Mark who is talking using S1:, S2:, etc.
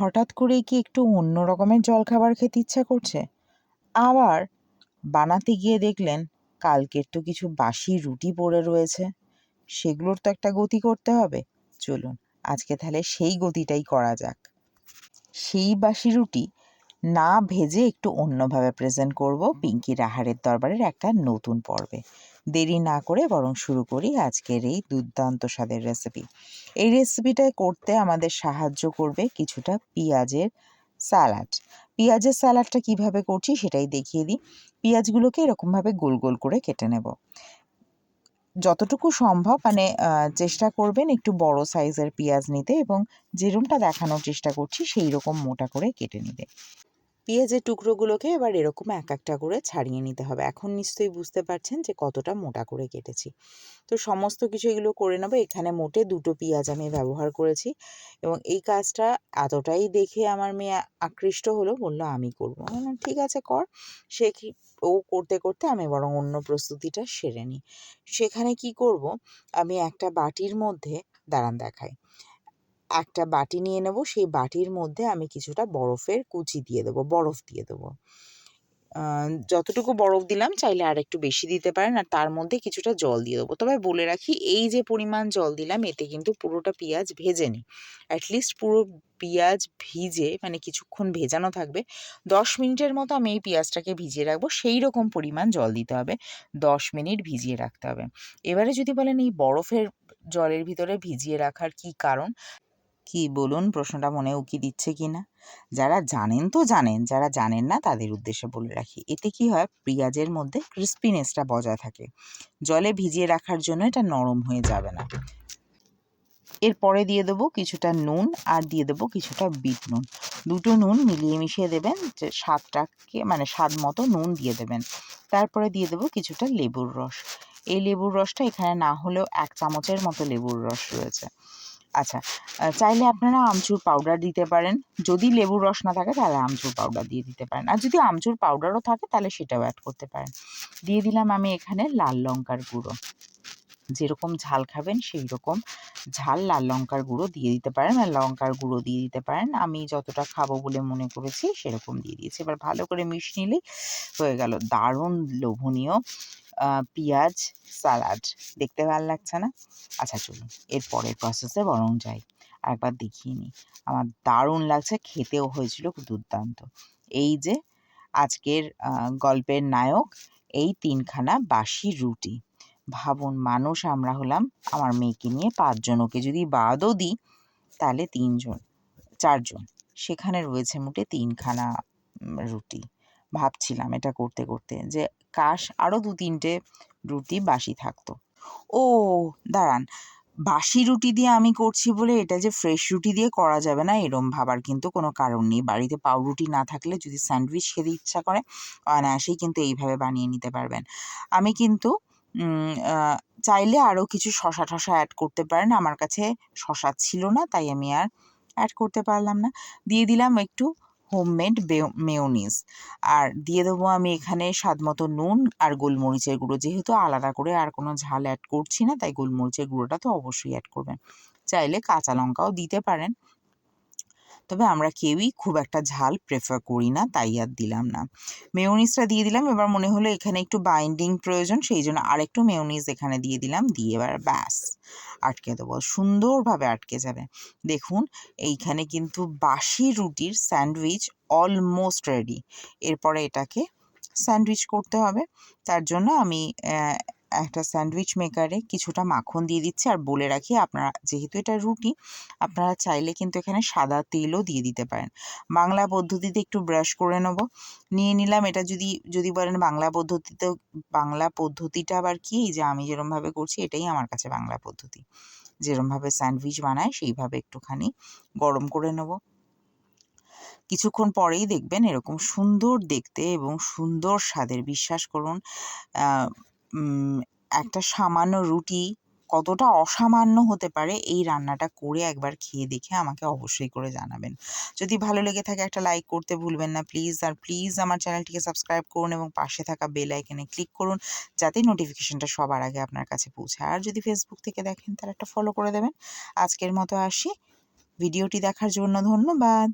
S1: হঠাৎ করে কি একটু অন্য রকমের জলখাবার খেতে ইচ্ছা করছে? আবার বানাতে গিয়ে দেখলেন কালকের তো কিছু বাসি রুটি পড়ে রয়েছে। সেগুলোর তো একটা গতি করতে হবে। চলুন, আজকে তাহলে সেই গতিটাই করা যাক। সেই বাসি রুটি না ভেজে একটু অন্যভাবে প্রেজেন্ট করব পিঙ্কি রাহারের দরবারের একটা নতুন পর্বে। দেরি না করে বরং শুরু করি আজকের এই দুর্দান্ত স্বাদের রেসিপি এই রেসিপিটা করতে আমাদের সাহায্য করবে কিছুটা পেঁয়াজের স্যালাড পেঁয়াজের স্যালাডটা কীভাবে করছি সেটাই দেখিয়ে দিই। পেঁয়াজগুলোকে এরকমভাবে গোল গোল করে কেটে নেব। যতটুকু সম্ভব মানে চেষ্টা করবেন একটু বড় সাইজের পেঁয়াজ নিতে এবং যেরকমটা দেখানোর চেষ্টা করছি সেই রকম মোটা করে কেটে নিতে। পেঁয়াজের টুকরোগুলোকে এবার এরকম এক একটা করে ছাড়িয়ে নিতে হবে। এখন নিশ্চয়ই বুঝতে পারছেন যে কতটা মোটা করে কেটেছি। তো সমস্ত কিছু এগুলো করে নেব। এখানে মোটে দুটো পেঁয়াজ আমি ব্যবহার করেছি এবং এই কাজটা এতটাই দেখে আমার মেয়ে আকৃষ্ট হলো, বলল, আমি করব। ঠিক আছে, কর। সে ও করতে করতে আমি বরং অন্য প্রস্তুতিটা সেরে নিই। সেখানে কি করব, আমি একটা বাটির মধ্যে, দাঁড়ান দেখাই। একটা বাটি নিয়ে নেব, সেই বাটির মধ্যে আমি কিছুটা বরফের কুচি দিয়ে দেবো, বরফ দিয়ে দেবো। যতটুকু বরফ দিলাম চাইলে আর একটু বেশি দিতে পারেন আর তার মধ্যে কিছুটা জল দিয়ে দেবো। তবে বলে রাখি, এই যে পরিমাণ জল দিলাম, এতে কিন্তু পুরোটা পেঁয়াজ ভেজে নিই অ্যাটলিস্ট পুরো পেঁয়াজ ভিজে মানে কিছুক্ষণ ভেজানো থাকবে। দশ মিনিটের মতো আমি এই পেঁয়াজটাকে ভিজিয়ে রাখব, সেই রকম পরিমাণ জল দিতে হবে। দশ মিনিট ভিজিয়ে রাখতে হবে। এবারে যদি বলেন এই বরফের জলের ভিতরে ভিজিয়ে রাখার কি কারণ? কি বলুন, প্রশ্নটা মনে উকি দিচ্ছে কি না? যারা জানেন তো জানেন, যারা জানেন না তাদের উদ্দেশ্যে বলে রাখি, এতে কি হয়? পেঁয়াজের মধ্যে ক্রিস্পিনেসটা বজায় থাকে। জলে ভিজিয়ে রাখার জন্য এটা নরম হয়ে যাবে না। এরপরে দিয়ে দেবো কিছুটা নুন আর দিয়ে দেবো কিছুটা বিট নুন। দুটো নুন মিলিয়ে মিশিয়ে দেবেন, যে স্বাদটাকে মানে স্বাদ মতো নুন দিয়ে দেবেন। তারপরে দিয়ে দেবো কিছুটা লেবুর রস। এই লেবুর রসটা এখানে না হলেও এক চামচের মতো লেবুর রস রয়েছে। আচ্ছা চাইলে আপনারা আমচুর পাউডার দিতে পারেন। যদি লেবুর রস না থাকে, তাহলে আমচুর পাউডার দিয়ে দিতে পারেন। আর যদি আমচুর পাউডারও থাকে, তাহলে সেটাও অ্যাড করতে পারেন। দিয়ে দিলাম আমি এখানে লাল লঙ্কার গুঁড়ো। যেরকম ঝাল খাবেন সেই রকম ঝাল লাল লঙ্কার গুঁড়ো দিয়ে দিতে পারেন। আর লঙ্কার গুঁড়ো দিয়ে দিতে পারেন। আমি যতটা খাব বলে মনে করেছি, সেরকম দিয়ে দিয়েছি। এবার ভালো করে মিশিয়ে নিলেই হয়ে গেল। দারুণ লোভনীয় পেঁয়াজ, সালাড। দেখতে ভালো লাগছে না? আচ্ছা চলুন। এর পরের প্রসেসে বরং যাই। একবার দেখিয়ে নিই। আমার দারুণ লাগছে, খেতেও হয়েছিল খুব দুর্দান্ত। এই যে, আজকের গল্পের নায়ক, এই তিনখানা বাসি রুটি। ভাবুন, মানুষ আমরা হলাম, আমার মেয়েকে নিয়ে পাঁচজন, ওকে যদি বাদও দিই, তাহলে তিনজন, চারজন। সেখানে রয়েছে মোটে তিনখানা রুটি। ভাবছিলাম এটা করতে করতে যে কাশ আরও দু তিনটে রুটি বাসি থাকতো। ও, দাঁড়ান। বাসি রুটি দিয়ে আমি করছি বলে এটা যে ফ্রেশ রুটি দিয়ে করা যাবে না এরম ভাবার কিন্তু কোনো কারণ নেই। বাড়িতে পাউরুটি না থাকলে যদি স্যান্ডউইচ খেতে ইচ্ছা করে, অনায়াসেই কিন্তু এইভাবে বানিয়ে নিতে পারবেন। আমি কিন্তু চাইলে আরও কিছু শশা টশা অ্যাড করতে পারেন। আমার কাছে শশা ছিল না, তাই আমি আর অ্যাড করতে পারলাম না। দিয়ে দিলাম একটু হোমমেড মেয়োনিজ আর দিয়ে দেবো আমি এখানে স্বাদ মতো নুন আর গোলমরিচের গুঁড়ো। যেহেতু আলাদা করে আর কোনো ঝাল অ্যাড করছি না, তাই গোলমরিচের গুঁড়োটা তো অবশ্যই অ্যাড করবেন। চাইলে কাঁচা লঙ্কাও দিতে পারেন। তবে আমরা কেউই খুব একটা ঝাল প্রেফার করি না, তাই আর দিলাম না। মেয়নিজটা দিয়ে দিলাম, এবার মনে হলো এখানে একটু বাইন্ডিং প্রয়োজন, সেই জন্য আরেকটু মেয়নিজ এখানে দিয়ে দিলাম, দিয়ে এবার ব্যাস, আটকে দেবো, সুন্দরভাবে আটকে যাবে। দেখুন, এইখানে কিন্তু বাসি রুটির স্যান্ডউইচ অলমোস্ট রেডি এরপরে এটাকে স্যান্ডউইচ করতে হবে, তার জন্য আমি একটা স্যান্ডউইচ মেকারে কিছুটা মাখন দিয়ে দিচ্ছি। আর বলে রাখি, আপনারা যেহেতু এটা রুটি, আপনারা চাইলে কিন্তু এখানে সাদা তেলও দিয়ে দিতে পারেন। বাংলা পদ্ধতিতে একটু ব্রাশ করে নেব। নিয়ে নিলাম এটা যদি যদি বলেন বাংলা পদ্ধতিতে, বাংলা পদ্ধতিটা আবার কি? যে আমি যেরমভাবে করছি, এটাই আমার কাছে বাংলা পদ্ধতি। যেরমভাবে স্যান্ডউইচ বানায় সেইভাবে একটুখানি গরম করে নেব। কিছুক্ষণ পরেই দেখবেন এরকম সুন্দর দেখতে এবং সুন্দর স্বাদের। বিশ্বাস করুন একটা সামান্য রুটি কতটা অসামান্য হতে পারে এই রান্নাটা করে একবার খেয়ে দেখে আমাকে অবশ্যই করে জানাবেন। যদি ভালো লেগে থাকে একটা লাইক করতে ভুলবেন না প্লিজ আর প্লিজ আমার চ্যানেলটিকে সাবস্ক্রাইব করুন এবং পাশে থাকা বেল আইকনে ক্লিক করুন যাতে নোটিফিকেশনটা সবার আগে আপনার কাছে পৌঁছায়। আর যদি ফেসবুক থেকে দেখেন তাহলে একটা ফলো করে দেবেন। আজকের মতো আসি। ভিডিওটি দেখার জন্য ধন্যবাদ।